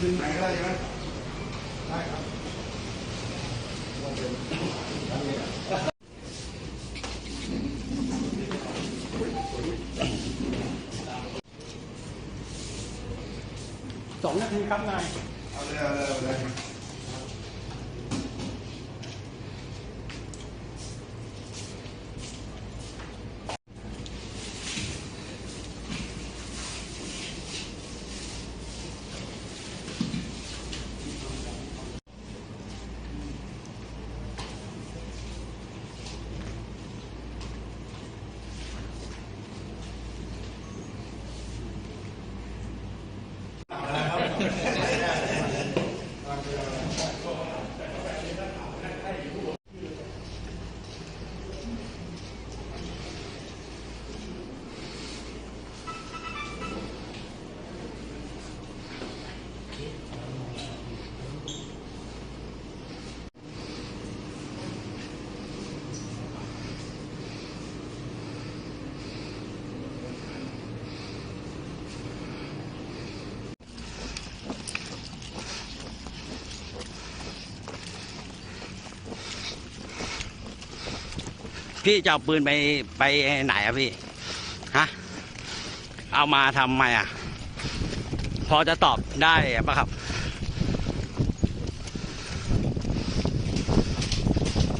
ขึ้นไหนก็ได้ใช่ไหมได้ครับสองนาทีครับนายเอาเลยเอาเลยเอาเลย พี่จะเอาปืนไปไปไหนอะพี่ฮะเอามาทำไมอะพอจะตอบได้ปะครับ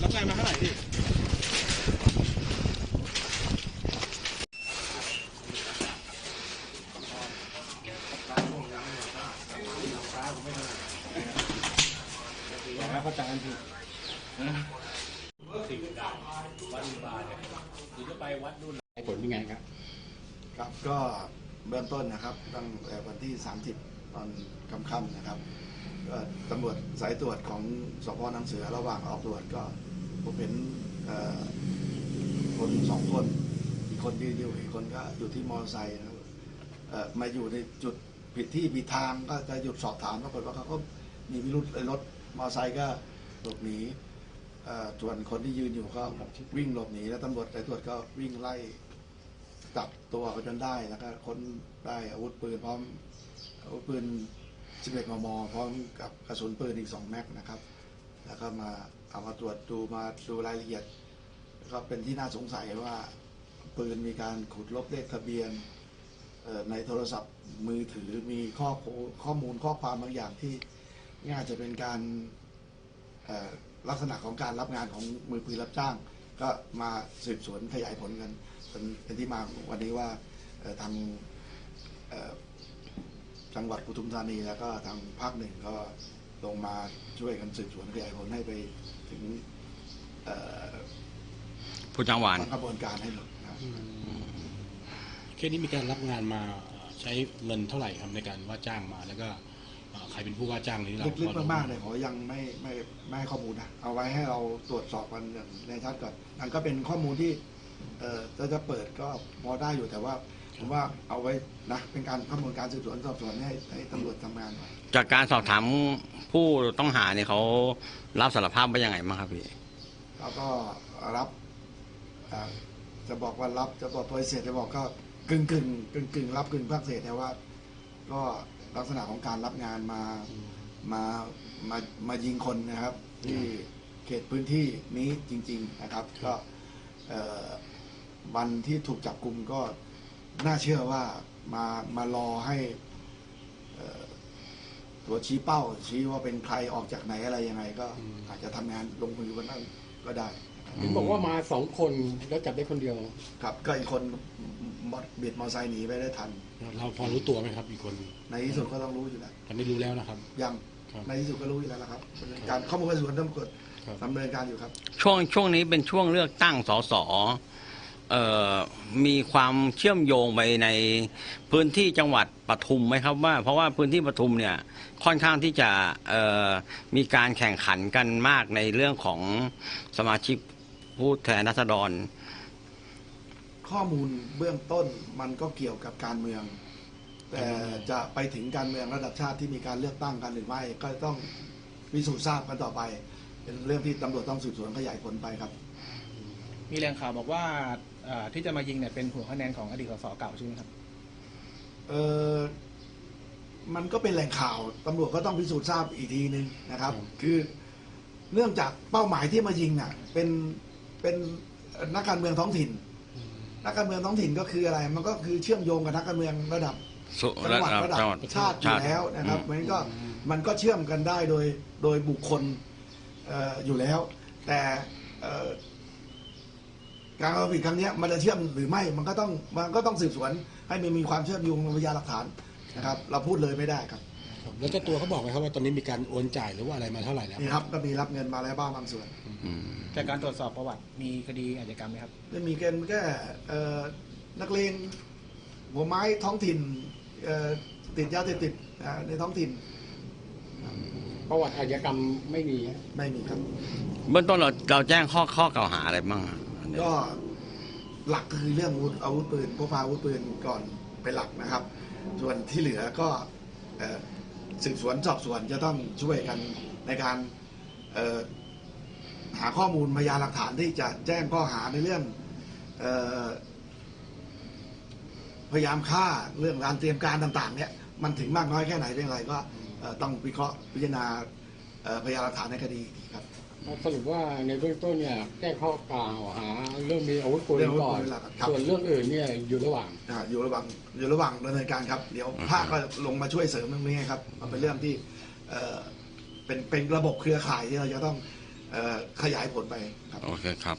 รับงานมาเท่าไหร่พี่ ผลเป็นไงครับ ครับก็เบื้องต้นนะครับ ตั้งแต่วันที่ 30 ตอนค่ำๆนะครับตำรวจสายตรวจของสพนังเสือระหว่างออกตรวจก็ผมเห็นคนสองคน อีกคนยืนอยู่อีกคนก็อยู่ที่มอเตอร์ไซค์นะครับเออมาอยู่ในจุดผิดที่ผิดทางก็จะหยุดสอบถามปรากฏว่าเขาก็มีพิรุษเลยรถมอเตอร์ไซค์ก็หลบหนี ส่วนคนที่ยืนอยู่ก็วิ่งหลบหนีแล้วตำรวจสายตรวจก็วิ่งไล่จับตัวเขาจนได้แล้วก็ค้นได้อาวุธปืนพร้อมอาวุธปืน 11 มม พร้อมกับกระสุนปืนอีก 2 แม็กนะครับ แล้วก็มาเอามาตรวจดูมาดูรายละเอียด ก็เป็นที่น่าสงสัยว่าปืนมีการขุดลบเลขทะเบียนในโทรศัพท์มือถือมีข้อข้อมูลข้อความบางอย่างที่น่าจะเป็นการ ลักษณะของการรับงานของมือปืนรับจ้าง ก็มาสืบสวนขยายผลกันเป็นเป็นที่มาของวันนี้ว่าเอ่อทางเอ่อจังหวัดปทุมธานีแล้วก็ทางภาคหนึ่งก็ลงมาช่วยกันสืบสวนขยายผลให้ไปถึงเอ่อผู้จังหวานกระบวนการให้หมดนะครับเคสนี้มีการรับงานมาใช้เงินเท่าไหร่ครับในการว่าจ้างมาแล้วก็เอ่อ ใครเป็นผู้ว่าจ้างนี้เราลึกๆมากๆเลยขอยังไม่ไม่ไม่ให้ข้อมูลนะเอาไว้ให้เราตรวจสอบกันอย่างในชัดก่อนนั่นก็เป็นข้อมูลที่เอ่อถ้าจะเปิดก็พอได้อยู่แต่ว่าผมว่าเอาไว้นะเป็นการข้อมูลการสืบสวนสอบสวนให้ให้ตำรวจทำงานไว้จากการสอบถามผู้ต้องหาเนี่ยเขารับสารภาพว่ายังไงบ้างครับพี่แล้วก็รับอ่าจะบอกว่ารับจะบอกปฏิเสธจะบอกก็กึ่งกึ่งกึ่งกึ่งรับกึ่งภาคเศษแต่ว่า ก็ลักษณะของการรับงานมามามามายิงคนนะครับ ที่เขตพื้นที่นี้จริง ๆนะครับ ก็เอ่อวันที่ถูกจับกลุ่มก็น่าเชื่อว่ามามารอให้เอ่อตัวชี้เป้าชี้ว่าเป็นใครออกจากไหนอะไรยังไงก็อาจจะทำงานลงมือวันนั้นก็ได้ เห็นบอกว่ามาสองคนแล้วจับได้คนเดียว ครับก็อีกคนมอเบียดมอเตอร์ไซค์หนีไปได้ทัน เราพอรู้ตัวไหมครับ อีกคนในที่สุดก็ต้องรู้อยู่แล้วตอนนี้รู้แล้วนะครับ ยังครับในที่สุดก็รู้อยู่แล้วนะครับการข้อมูลการสืบสวนตำรวจครับ ดำเนินการอยู่ครับ ช่วงช่วงนี้เป็นช่วงเลือกตั้งสสเอ่อมีความเชื่อมโยงไปในพื้นที่จังหวัดปทุมไหมครับว่า เพราะว่าพื้นที่ปทุมเนี่ยค่อนข้างที่จะเอ่อมีการแข่งขันกันมากในเรื่องของสมาชิก ผู้แทนรัษฎร ข้อมูลเบื้องต้นมันก็เกี่ยวกับการเมือง แต่จะไปถึงการเมืองระดับชาติที่มีการเลือกตั้งกันหรือไม่ ก็ต้องพิสูจน์ทราบกันต่อไป เป็นเรื่องที่ตำรวจต้องสืบสวนขยายผลไปครับ มีแรงข่าวบอกว่าเอ่อที่จะมายิงเนี่ยเป็นหัวคะแนนของอดีตสสเก่าใช่ไหมครับ เออมันก็เป็นแหล่งข่าวตำรวจก็ต้องพิสูจน์ทราบอีกทีนึงนะครับครับคือเนื่องจากเป้าหมายที่มายิงน่ะ เป็น เป็นนักการเมืองท้องถิ่น นักการเมืองท้องถิ่นก็คืออะไร มันก็คือเชื่อมโยงกับนักการเมืองระดับสุจังหวัดระระดับจังหวัดชาติอยู่แล้วนะครับมันก็มันก็เชื่อมกันได้โดยโดยบุคคลเอ่ออยู่แล้ว แต่เอ่อการกระทำผิดครั้งเนี้ยมันจะเชื่อมหรือไม่มันก็ต้องมันก็ต้องสืบสวนให้มันมีความเชื่อมโยงพยานหลักฐานนะครับ เราพูดเลยไม่ได้ครับ ครับแล้วเจ้าตัวเขาบอกไหมครับว่าตอนนี้มีการโอนจ่ายหรือว่าอะไรมาเท่าไหร่แล้วนี่ครับก็มีรับเงินมาแล้วบ้างบางส่วนอืมจากการตรวจสอบประวัติมีคดีอาชญากรรมไหมครับ จะมีกันแค่เอ่อนักเลงหัวไม้ท้องถิ่นเอ่อติดยาเสพติดอ่าในท้องถิ่นประวัติอาชญากรรมไม่มีไม่มีครับ เบื้องต้นเราเราแจ้งข้อข้อกล่าวหาอะไรบ้างอะอันนี้ก็หลักก็คือเรื่องอาวุธอาวุธปืนพกพาอาวุธปืนก่อนเป็นหลักนะครับ ส่วนที่เหลือก็เอ่อ สืบสวนสอบสวนจะต้องช่วยกันในการหาข้อมูลพยานหลักฐานที่จะแจ้งข้อหาในเรื่องออพยายามฆ่าเรื่องการเตรียมการต่างๆเนี่ยมันถึงมากน้อยแค่ไหนเป็นไรก็ต้องวิเคราะห์พิจารณาพยานหลักฐานในคดีครับ สรุปว่าในเบื้องต้นเนี่ยแก้ข้อกล่าวหาเรื่องมีอาวุธปืนเรื่องอาวุธก่อนปืนหลักครับ ส่วนเรื่องอื่นเนี่ยอยู่ระหว่าง อ่าอยู่ระหว่างอยู่ระหว่างดำเนินการครับ เดี๋ยวภาคก็ลงมาช่วยเสริมตรงนี้ครับ มันเป็นเรื่องที่เอ่อเป็นเป็นระบบเครือข่ายที่เราจะต้องเอ่อขยายผลไปครับ โอเคครับ